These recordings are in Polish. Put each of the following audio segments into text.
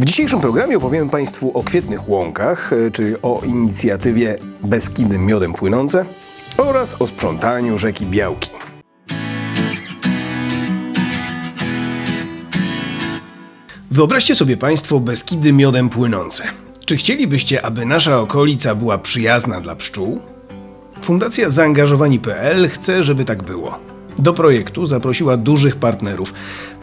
W dzisiejszym programie opowiem Państwu o kwietnych łąkach, e, czy o inicjatywie Beskidy Miodem Płynące oraz o sprzątaniu rzeki Białki. Wyobraźcie sobie Państwo Beskidy Miodem Płynące. Czy chcielibyście, aby nasza okolica była przyjazna dla pszczół? Fundacja Zaangażowani.pl chce, żeby tak było. Do projektu zaprosiła dużych partnerów.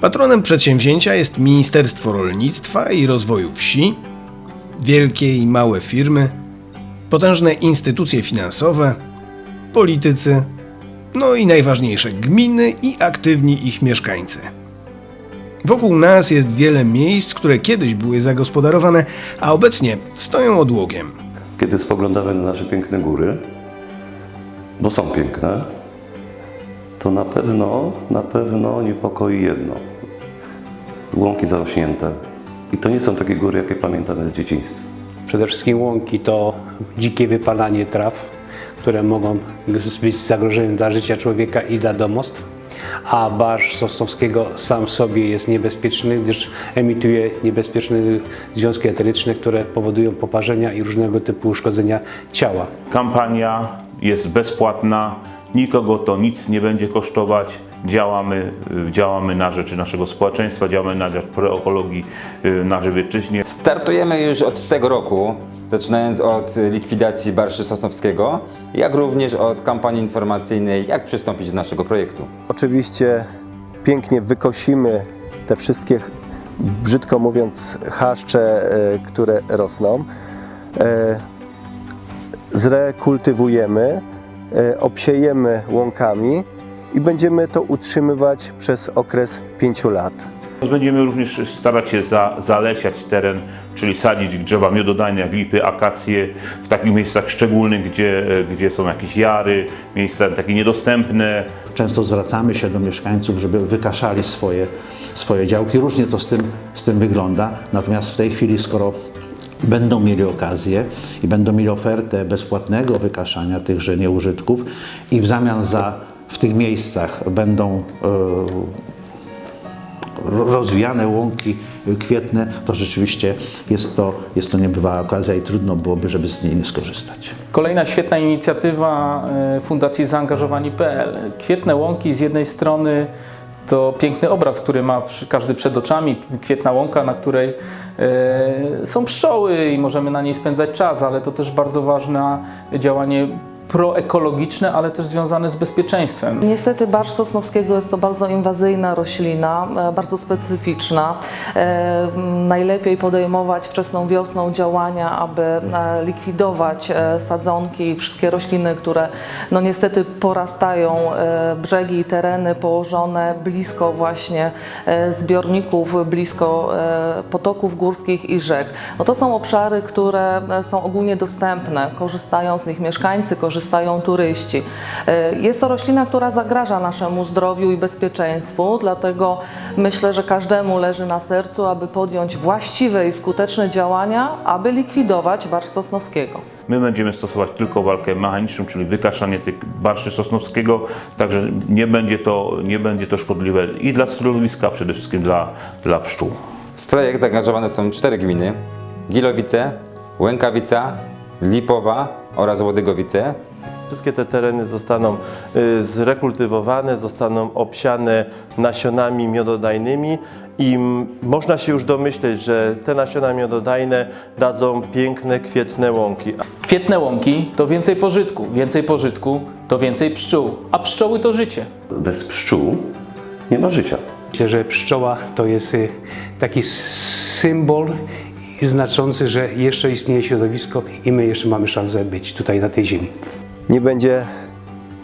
Patronem przedsięwzięcia jest Ministerstwo Rolnictwa i Rozwoju Wsi, wielkie i małe firmy, potężne instytucje finansowe, politycy, no i najważniejsze gminy i aktywni ich mieszkańcy. Wokół nas jest wiele miejsc, które kiedyś były zagospodarowane, a obecnie stoją odłogiem. Kiedy spoglądamy na nasze piękne góry, bo są piękne, to na pewno, na pewno niepokoi jedno. Łąki zarośnięte. I to nie są takie góry, jakie pamiętamy z dzieciństwa. Przede wszystkim łąki to dzikie wypalanie traw, które mogą być zagrożeniem dla życia człowieka i dla domostw. A barsz sosnowskiego sam w sobie jest niebezpieczny, gdyż emituje niebezpieczne związki eteryczne, które powodują poparzenia i różnego typu uszkodzenia ciała. Kampania jest bezpłatna, nikogo to nic nie będzie kosztować. Działamy, y, działamy na rzecz naszego społeczeństwa, działamy na rzecz proekologii y, na Żywiecczyźnie. Startujemy już od tego roku, zaczynając od likwidacji Barszy Sosnowskiego, jak również od kampanii informacyjnej, jak przystąpić do naszego projektu. Oczywiście pięknie wykosimy te wszystkie, brzydko mówiąc, chaszcze, e, które rosną. Zrekultywujemy, obsiejemy łąkami i będziemy to utrzymywać przez okres 5 lat. Będziemy również starać się za, zalesiać teren, czyli sadzić drzewa miododajne lipy, akacje w takich miejscach szczególnych, gdzie, gdzie są jakieś jary, miejsca takie niedostępne, Często zwracamy się do mieszkańców, żeby wykaszali swoje, swoje działki. Różnie to z tym, z tym wygląda. Natomiast w tej chwili, skoro będą mieli okazję i będą mieli ofertę bezpłatnego wykaszania tychże nieużytków i w zamian za w tych miejscach będą e, ro- rozwijane łąki kwietne, to rzeczywiście jest to, jest to niebywała okazja i trudno byłoby, żeby z niej nie skorzystać. Kolejna świetna inicjatywa e, Fundacji Zaangażowani.pl. Kwietne łąki z jednej strony to piękny obraz, który ma każdy przed oczami, kwietna łąka, na której e, są pszczoły i możemy na niej spędzać czas, ale to też bardzo ważne działanie proekologiczne, ale też związane z bezpieczeństwem. Niestety barsz sosnowskiego jest to bardzo inwazyjna roślina, e, bardzo specyficzna. E, Najlepiej podejmować wczesną wiosną działania, aby e, likwidować sadzonki i wszystkie rośliny, które no niestety porastają brzegi i tereny położone blisko właśnie zbiorników, blisko potoków górskich i rzek. No to są obszary, które są ogólnie dostępne, korzystają z nich mieszkańcy, korzystają turyści. E, Jest to roślina, która zagraża naszemu zdrowiu i bezpieczeństwu, dlatego myślę, że każdemu leży na sercu, aby podjąć właściwe i skuteczne działania, aby likwidować barsz sosnowskiego. My będziemy stosować tylko walkę mechaniczną, czyli wykaszanie tych barszy sosnowskiego, także nie będzie to, nie będzie to szkodliwe i dla środowiska, a przede wszystkim dla, dla pszczół. W projekt zaangażowane są cztery gminy: Gilowice, Łękawica, Lipowa oraz Łodygowice. Wszystkie te tereny zostaną y, zrekultywowane, zostaną obsiane nasionami miododajnymi i można się już domyśleć, że te nasiona miododajne dadzą piękne, kwietne łąki. Kwietne łąki to więcej pożytku, więcej pożytku to więcej pszczół, a pszczoły to życie. Bez pszczół nie ma życia. Myślę, że pszczoła to jest y, taki symbol znaczący, że jeszcze istnieje środowisko i my jeszcze mamy szansę być tutaj na tej ziemi. Nie będzie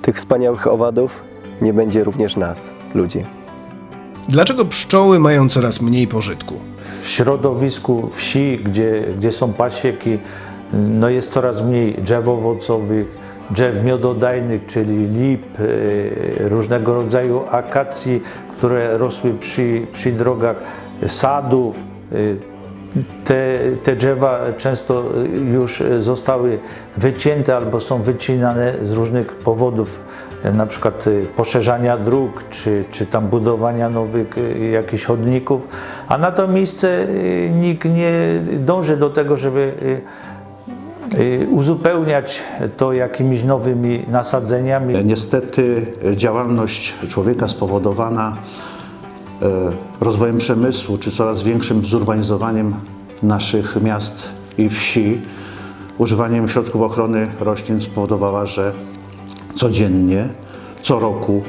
tych wspaniałych owadów, nie będzie również nas, ludzi. Dlaczego pszczoły mają coraz mniej pożytku? w środowisku wsi, gdzie, gdzie są pasieki, no jest coraz mniej drzew owocowych, drzew miododajnych, czyli lip, e, różnego rodzaju akacji, które rosły przy, przy drogach, sadów. Te, te drzewa często już zostały wycięte albo są wycinane z różnych powodów na przykład e, poszerzania dróg, czy, czy tam budowania nowych e, jakichś chodników, a na to miejsce e, nikt nie dąży do tego, żeby uzupełniać to jakimiś nowymi nasadzeniami. Niestety działalność człowieka spowodowana rozwojem przemysłu czy coraz większym zurbanizowaniem naszych miast i wsi, używaniem środków ochrony roślin spowodowała, że codziennie, co roku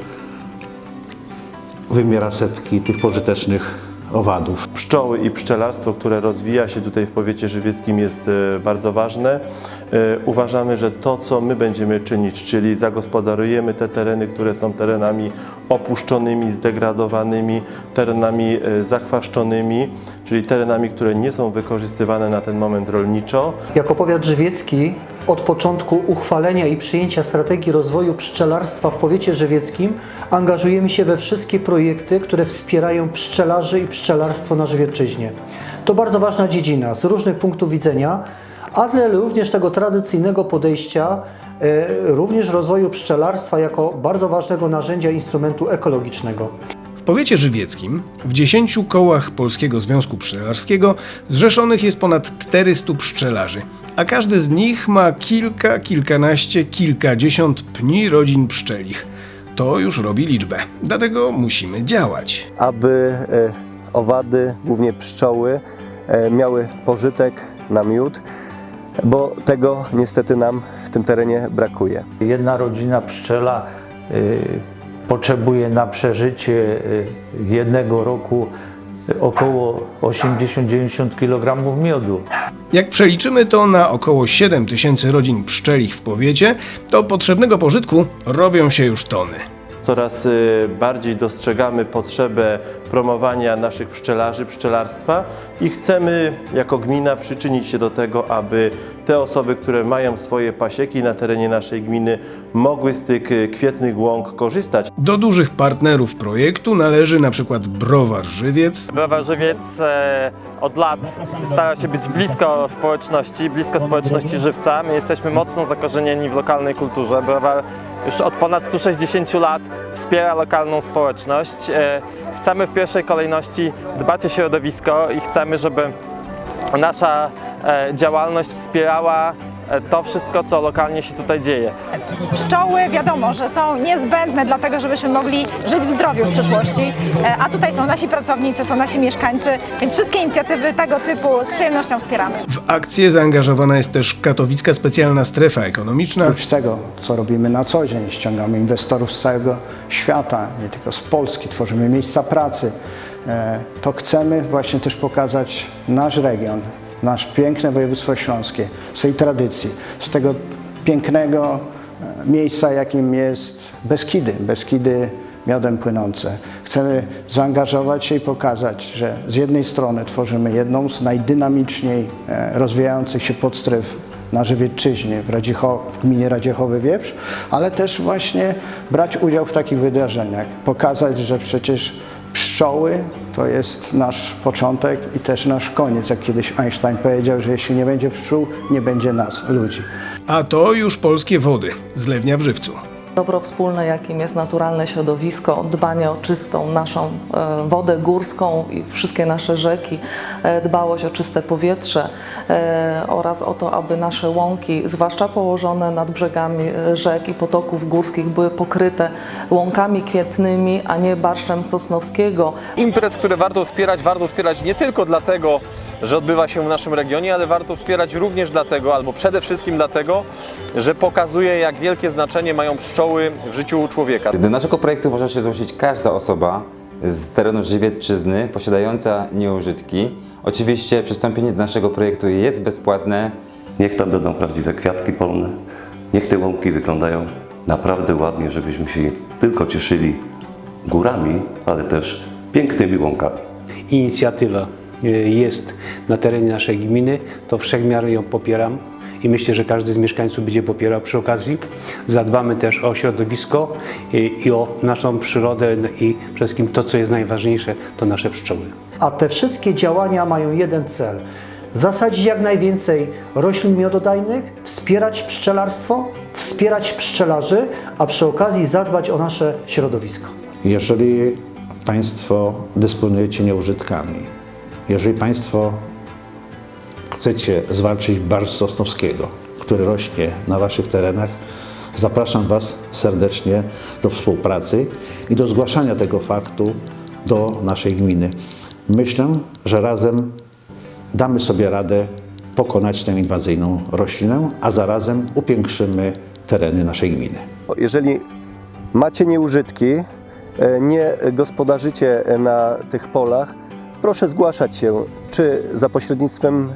wymiera setki tych pożytecznych owadów. Pszczoły i pszczelarstwo, które rozwija się tutaj w powiecie żywieckim jest e, bardzo ważne. E, Uważamy, że to, co my będziemy czynić, czyli zagospodarujemy te tereny, które są terenami opuszczonymi, zdegradowanymi, terenami e, zachwaszczonymi, czyli terenami, które nie są wykorzystywane na ten moment rolniczo, Jako powiat żywiecki od początku uchwalenia i przyjęcia strategii rozwoju pszczelarstwa w powiecie żywieckim angażujemy się we wszystkie projekty, które wspierają pszczelarzy i pszczelarstwo na Żywiecczyźnie. To bardzo ważna dziedzina z różnych punktów widzenia, ale również tego tradycyjnego podejścia, e, również rozwoju pszczelarstwa jako bardzo ważnego narzędzia instrumentu ekologicznego. W powiecie żywieckim w 10 kołach Polskiego Związku Pszczelarskiego zrzeszonych jest ponad 400 pszczelarzy, a każdy z nich ma kilka, kilkanaście, kilkadziesiąt pni rodzin pszczelich. To już robi liczbę, dlatego musimy działać. aby e, owady, głównie pszczoły, e, miały pożytek na miód, bo tego niestety nam w tym terenie brakuje. Jedna rodzina pszczela y, potrzebuje na przeżycie y, jednego roku y, około 80-90 kg miodu. Jak przeliczymy to na około 7 tysięcy rodzin pszczelich w powiecie, to potrzebnego pożytku robią się już tony. Coraz y, bardziej dostrzegamy potrzebę promowania naszych pszczelarzy, pszczelarstwa i chcemy jako gmina przyczynić się do tego, aby te osoby, które mają swoje pasieki na terenie naszej gminy, mogły z tych y, kwietnych łąk korzystać. Do dużych partnerów projektu należy na przykład Browar Żywiec, Browar Żywiec e, od lat stara się być blisko społeczności, blisko społeczności żywca. My jesteśmy mocno zakorzenieni w lokalnej kulturze. Browar już od ponad 160 lat wspiera lokalną społeczność. Chcemy w pierwszej kolejności dbać o środowisko i chcemy, żeby nasza e, działalność wspierała to wszystko, co lokalnie się tutaj dzieje. Pszczoły wiadomo, że są niezbędne do tego, żebyśmy mogli żyć w zdrowiu w przyszłości, E, a tutaj są nasi pracownicy, są nasi mieszkańcy, więc wszystkie inicjatywy tego typu z przyjemnością wspieramy. W akcję zaangażowana jest też Katowicka Specjalna Strefa Ekonomiczna, Oprócz tego, co robimy na co dzień, ściągamy inwestorów z całego świata, nie tylko z Polski, tworzymy miejsca pracy, e, to chcemy właśnie też pokazać nasz region, nasze piękne województwo śląskie, swojej tradycji, z tego pięknego e, miejsca, jakim jest Beskidy, Beskidy miodem płynące. Chcemy zaangażować się i pokazać, że z jednej strony tworzymy jedną z najdynamiczniej e, rozwijających się podstref na Żywiecczyźnie, w, Radzicho, w gminie Radziechowy Wieprz, ale też właśnie brać udział w takich wydarzeniach, pokazać, że przecież pszczoły to jest nasz początek i też nasz koniec, jak kiedyś Einstein powiedział, że jeśli nie będzie pszczół, nie będzie nas, ludzi. a to już polskie wody, zlewnia w Żywcu. Dobro wspólne, jakim jest naturalne środowisko, dbanie o czystą naszą e, wodę górską i wszystkie nasze rzeki, e, dbałość o czyste powietrze e, oraz o to, aby nasze łąki, zwłaszcza położone nad brzegami rzek i potoków górskich, były pokryte łąkami kwietnymi, a nie barszczem sosnowskiego. imprez, które warto wspierać, warto wspierać nie tylko dlatego, że odbywa się w naszym regionie, ale warto wspierać również dlatego, albo przede wszystkim dlatego, że pokazuje, jak wielkie znaczenie mają pszczoły w życiu człowieka. Do naszego projektu może się zgłosić każda osoba z terenu Żywiecczyzny posiadająca nieużytki. Oczywiście przystąpienie do naszego projektu jest bezpłatne. Niech tam będą prawdziwe kwiatki polne, niech te łąki wyglądają naprawdę ładnie, żebyśmy się nie tylko cieszyli górami, ale też pięknymi łąkami. Inicjatywa e, jest na terenie naszej gminy, to wszechmiar ją popieram i myślę, że każdy z mieszkańców będzie popierał przy okazji. Zadbamy też o środowisko i, i o naszą przyrodę i przede wszystkim to, co jest najważniejsze, to nasze pszczoły. A te wszystkie działania mają jeden cel. zasadzić jak najwięcej roślin miododajnych, wspierać pszczelarstwo, wspierać pszczelarzy, a przy okazji zadbać o nasze środowisko. Jeżeli Państwo dysponujecie nieużytkami, jeżeli Państwo chcecie zwalczyć barsz sosnowskiego, który rośnie na Waszych terenach, zapraszam Was serdecznie do współpracy i do zgłaszania tego faktu do naszej gminy. Myślę, że razem damy sobie radę pokonać tę inwazyjną roślinę, a zarazem upiększymy tereny naszej gminy. Jeżeli macie nieużytki, e, nie gospodarzycie na tych polach, proszę zgłaszać się czy za pośrednictwem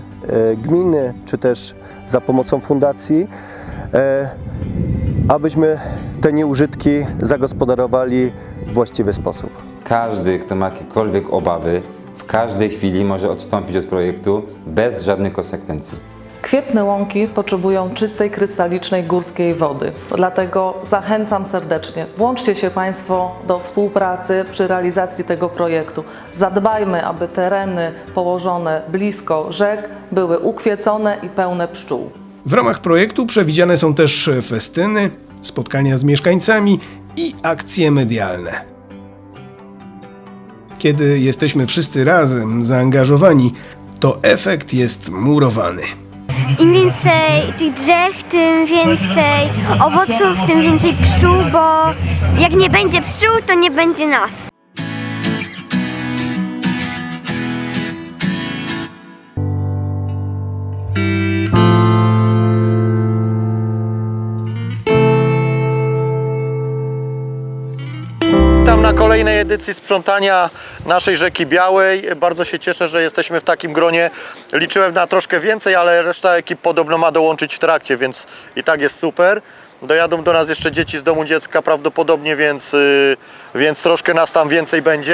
gminy, czy też za pomocą fundacji, e, abyśmy te nieużytki zagospodarowali w właściwy sposób. Każdy, kto ma jakiekolwiek obawy, w każdej chwili może odstąpić od projektu bez żadnych konsekwencji. Kwietne łąki potrzebują czystej, krystalicznej górskiej wody. Dlatego zachęcam serdecznie. Włączcie się Państwo do współpracy przy realizacji tego projektu. Zadbajmy, aby tereny położone blisko rzek były ukwiecone i pełne pszczół. W ramach projektu przewidziane są też festyny, spotkania z mieszkańcami i akcje medialne. Kiedy jesteśmy wszyscy razem zaangażowani, to efekt jest murowany. Im więcej tych drzew, tym więcej owoców, tym więcej pszczół, bo jak nie będzie pszczół, to nie będzie nas. Edycji sprzątania naszej rzeki Białej. Bardzo się cieszę, że jesteśmy w takim gronie. Liczyłem na troszkę więcej, ale reszta ekip podobno ma dołączyć w trakcie, więc i tak jest super. Dojadą do nas jeszcze dzieci z domu dziecka prawdopodobnie, więc, yy, więc troszkę nas tam więcej będzie.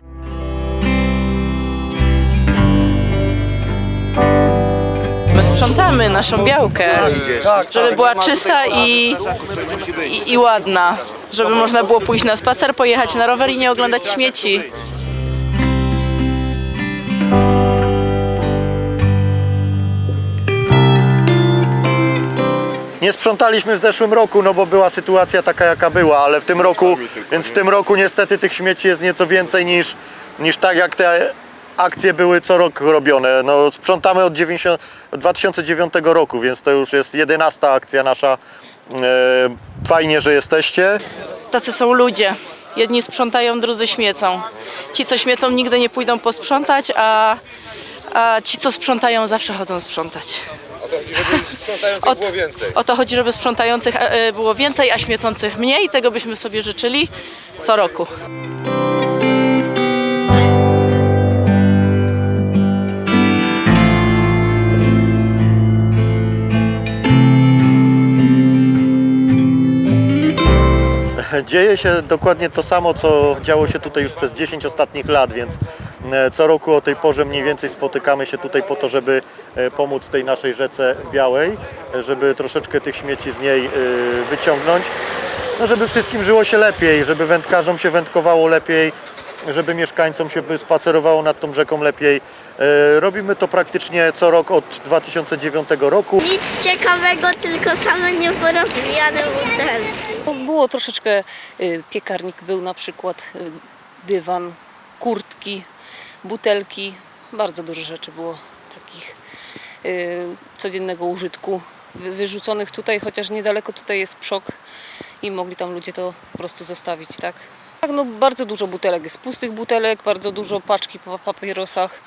My sprzątamy naszą białkę, żeby była czysta i, i, i ładna, żeby można było pójść na spacer, pojechać na rower i nie oglądać śmieci. Nie sprzątaliśmy w zeszłym roku, no bo była sytuacja taka jaka była, ale w tym roku, więc w tym roku niestety tych śmieci jest nieco więcej niż, niż tak jak te akcje były co rok robione. No, sprzątamy od 90, 2009 roku, więc to już jest 11 akcja nasza. E, fajnie, że jesteście. Tacy są ludzie. Jedni sprzątają, drudzy śmiecą. Ci, co śmiecą, nigdy nie pójdą posprzątać, a, a ci, co sprzątają, zawsze chodzą sprzątać. O to chodzi, żeby sprzątających było więcej. O to chodzi, żeby sprzątających e, było więcej, a śmiecących mniej. Tego byśmy sobie życzyli co roku. Dzieje się dokładnie to samo, co działo się tutaj już przez 10 ostatnich lat, więc e, co roku o tej porze mniej więcej spotykamy się tutaj po to, żeby e, pomóc tej naszej rzece białej, e, żeby troszeczkę tych śmieci z niej wyciągnąć, no żeby wszystkim żyło się lepiej, żeby wędkarzom się wędkowało lepiej, żeby mieszkańcom się spacerowało nad tą rzeką lepiej. Robimy to praktycznie co rok od 2009 roku. Nic ciekawego, tylko same nieporozwijane butelki. Było troszeczkę, y, piekarnik był na przykład, y, dywan, kurtki, butelki. Bardzo dużo rzeczy było takich y, codziennego użytku wy- wyrzuconych tutaj, chociaż niedaleko tutaj jest przok i mogli tam ludzie to po prostu zostawić, tak? Tak, no bardzo dużo butelek jest, pustych butelek, bardzo dużo paczki po papierosach,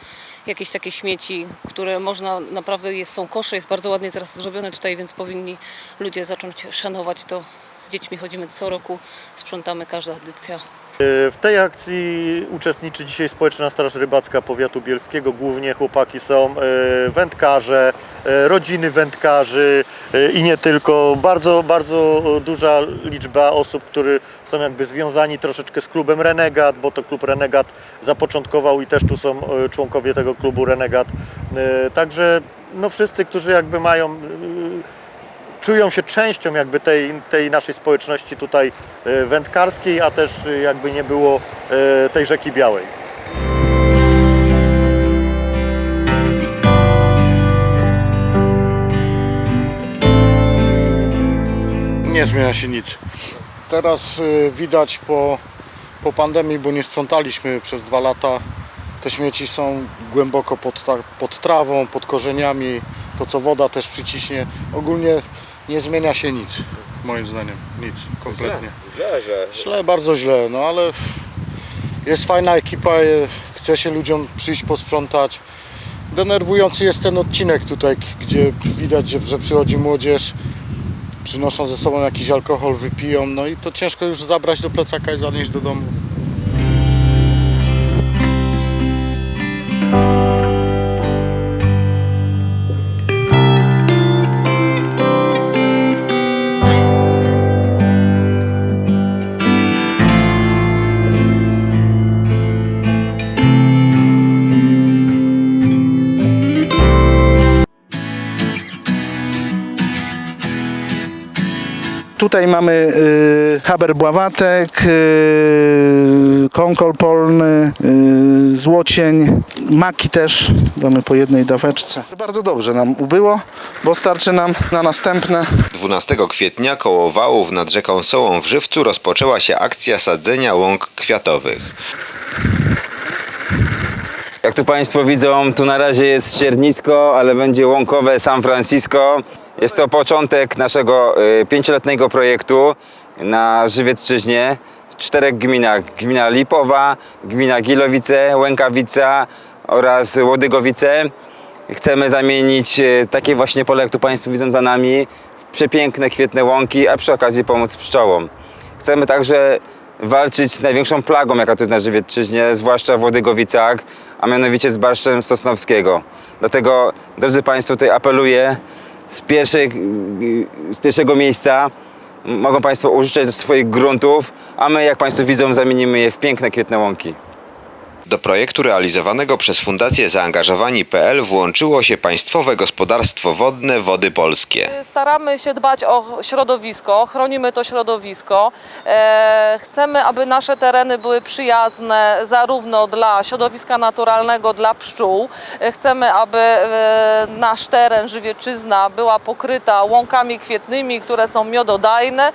jakieś takie śmieci, które można, naprawdę jest, są kosze, jest bardzo ładnie teraz zrobione tutaj, więc powinni ludzie zacząć szanować to. Z dziećmi chodzimy co roku, sprzątamy każda edycja. E, W tej akcji uczestniczy dzisiaj Społeczna Straż Rybacka Powiatu Bielskiego. Głównie chłopaki są e, wędkarze, e, rodziny wędkarzy i nie tylko. Bardzo, bardzo duża liczba osób, którzy są jakby związani troszeczkę z klubem Renegat, bo to klub Renegat zapoczątkował i też tu są członkowie tego klubu Renegat. Także no wszyscy, którzy jakby mają czują się częścią jakby tej, tej naszej społeczności tutaj e, wędkarskiej, a też e, jakby nie było e, tej rzeki białej. Nie zmienia się nic. Teraz widać po, po pandemii, bo nie sprzątaliśmy przez dwa lata, te śmieci są głęboko pod, pod trawą, pod korzeniami, to co woda też przyciśnie. Ogólnie nie zmienia się nic, moim zdaniem, nic, kompletnie. Źle, że... Źle, bardzo źle, no ale jest fajna ekipa, e, chce się ludziom przyjść posprzątać. Denerwujący jest ten odcinek tutaj, gdzie widać, że, że przychodzi młodzież, przynoszą ze sobą jakiś alkohol, wypiją, no i to ciężko już zabrać do plecaka i zanieść do domu. Tutaj mamy y, haber bławatek, y, konkol polny, y, złocień, maki też, damy po jednej daweczce. Bardzo dobrze nam ubyło, bo starczy nam na następne 12 kwietnia koło Wałów nad rzeką Sołą w Żywcu rozpoczęła się akcja sadzenia łąk kwiatowych. Jak tu Państwo widzą, tu na razie jest ściernisko, ale będzie łąkowe San Francisco. Jest to początek naszego y, pięcioletniego projektu na Żywiecczyźnie w czterech gminach. Gmina Lipowa, gmina Gilowice, Łękawica oraz Łodygowice. Chcemy zamienić y, takie właśnie pole, jak tu Państwo widzą za nami, w przepiękne, kwietne łąki, a przy okazji pomóc pszczołom. Chcemy także walczyć z największą plagą, jaka tu jest na Żywiecczyźnie, zwłaszcza w Łodygowicach, a mianowicie z barszczem sosnowskiego. Dlatego, drodzy Państwo, tutaj apeluję z, z pierwszego miejsca mogą Państwo użyczać swoich gruntów, a my, jak Państwo widzą, zamienimy je w piękne, kwietne łąki. Do projektu realizowanego przez Fundację Zaangażowani.pl włączyło się Państwowe Gospodarstwo Wodne Wody Polskie. Staramy się dbać o środowisko, chronimy to środowisko. E, chcemy, aby nasze tereny były przyjazne zarówno dla środowiska naturalnego, dla pszczół. E, chcemy, aby e, nasz teren, Żywieczyzna, była pokryta łąkami kwietnymi, które są miododajne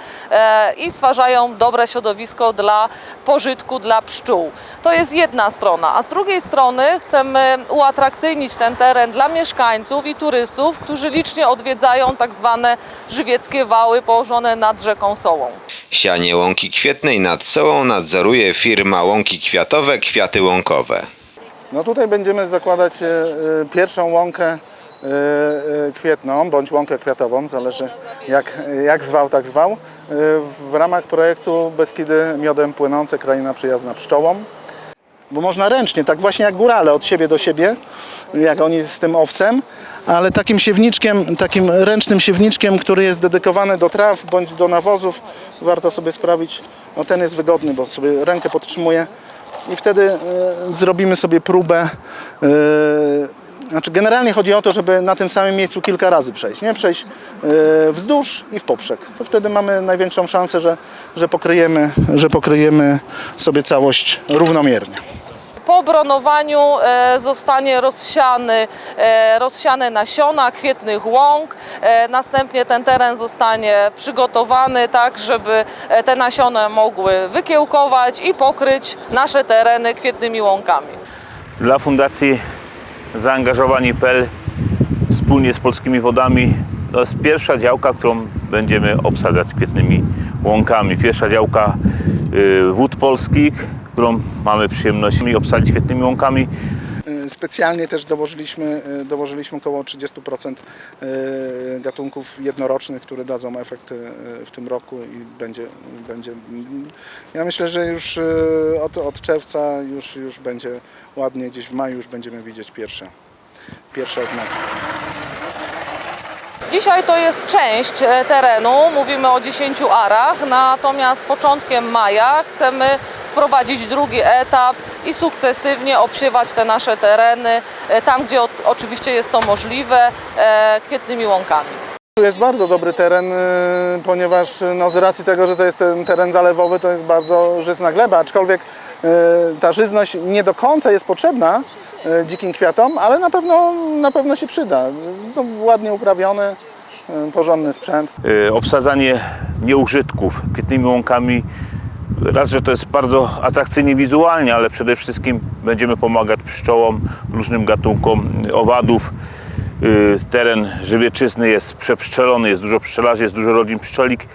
i stwarzają dobre środowisko dla pożytku dla pszczół. To jest jedna strona, a z drugiej strony chcemy uatrakcyjnić ten teren dla mieszkańców i turystów, którzy licznie odwiedzają tak zwane żywieckie wały położone nad rzeką Sołą. Sianie łąki kwietnej nad Sołą nadzoruje firma Łąki Kwiatowe Kwiaty Łąkowe. No tutaj będziemy zakładać e, e, pierwszą łąkę e, kwietną, bądź łąkę kwiatową, zależy jak, jak zwał, tak zwał, w ramach projektu Beskidy miodem płynące, kraina przyjazna pszczołom. Bo można ręcznie, tak właśnie jak górale, od siebie do siebie, jak oni z tym owcem, ale takim siewniczkiem, takim ręcznym siewniczkiem, który jest dedykowany do traw bądź do nawozów, warto sobie sprawić, no ten jest wygodny, bo sobie rękę podtrzymuje i wtedy e, zrobimy sobie próbę. e, znaczy generalnie chodzi o to, żeby na tym samym miejscu kilka razy przejść, nie? Przejść e, wzdłuż i w poprzek. To wtedy mamy największą szansę, że, że, pokryjemy, że pokryjemy sobie całość równomiernie. Po bronowaniu e, zostanie rozsiany, e, rozsiane nasiona kwietnych łąk. E, następnie ten teren zostanie przygotowany tak, żeby te nasiona mogły wykiełkować i pokryć nasze tereny kwietnymi łąkami. Dla Fundacji Zaangażowani.pl wspólnie z Polskimi Wodami to jest pierwsza działka, którą będziemy obsadzać kwietnymi łąkami. Pierwsza działka y, wód polskich, którą mamy przyjemność obsadzić kwietnymi łąkami. E, Specjalnie też dołożyliśmy, e, dołożyliśmy około 30% e, gatunków jednorocznych, które dadzą efekt w tym roku i będzie, będzie ja myślę, że już od, od czerwca już, już będzie ładnie, gdzieś w maju już będziemy widzieć pierwsze, pierwsze oznaki. Dzisiaj to jest część e, terenu, mówimy o 10 arach, natomiast początkiem maja chcemy wprowadzić drugi etap i sukcesywnie obsiewać te nasze tereny, e, tam gdzie oczywiście jest to możliwe, e, kwietnymi łąkami. Tu jest bardzo dobry teren, ponieważ no, z racji tego, że to jest ten teren zalewowy, to jest bardzo żyzna gleba, aczkolwiek ta żyzność nie do końca jest potrzebna dzikim kwiatom, ale na pewno, na pewno się przyda. To ładnie uprawione, y, porządny sprzęt. Y, obsadzanie nieużytków kwietnymi łąkami. Raz, że to jest bardzo atrakcyjnie wizualnie, ale przede wszystkim będziemy pomagać pszczołom, różnym gatunkom owadów. Teren żywieczysny jest przepszczelony, jest dużo pszczelarzy, jest dużo rodzin pszczolik.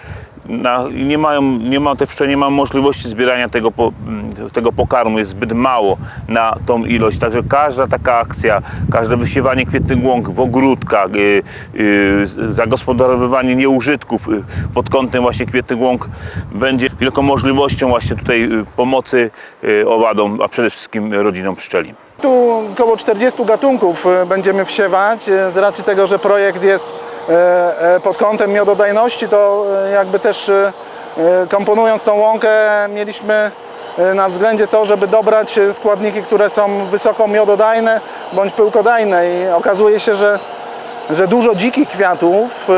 Na, nie mają, nie ma, te pszczoły nie mają możliwości zbierania tego, po, mm, tego pokarmu, jest zbyt mało na tą ilość. Także każda taka akcja, każde wysiewanie kwietnych łąk w ogródkach, y, y, zagospodarowywanie nieużytków y, pod kątem właśnie kwietnych łąk będzie wielką możliwością właśnie tutaj y, pomocy y, owadom, a przede wszystkim rodzinom pszczelim. Tu około 40 gatunków e, będziemy wsiewać. E, Z racji tego, że projekt jest e, pod kątem miododajności, to jakby też komponując tą łąkę mieliśmy na względzie to, żeby dobrać składniki, które są wysoko miododajne bądź pyłkodajne i okazuje się, że że dużo dzikich kwiatów,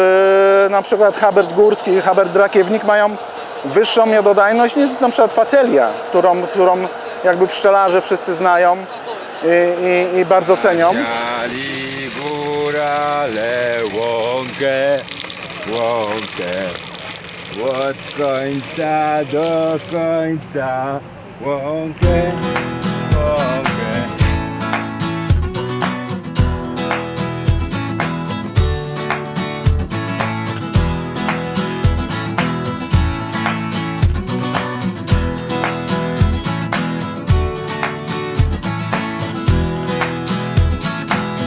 na przykład habert górski habert drakiewnik mają wyższą miododajność niż na przykład facelia, którą, którą jakby pszczelarze wszyscy znają i, i, i bardzo cenią. Siali górale łąkę, łąkę Od końca do końca łąkę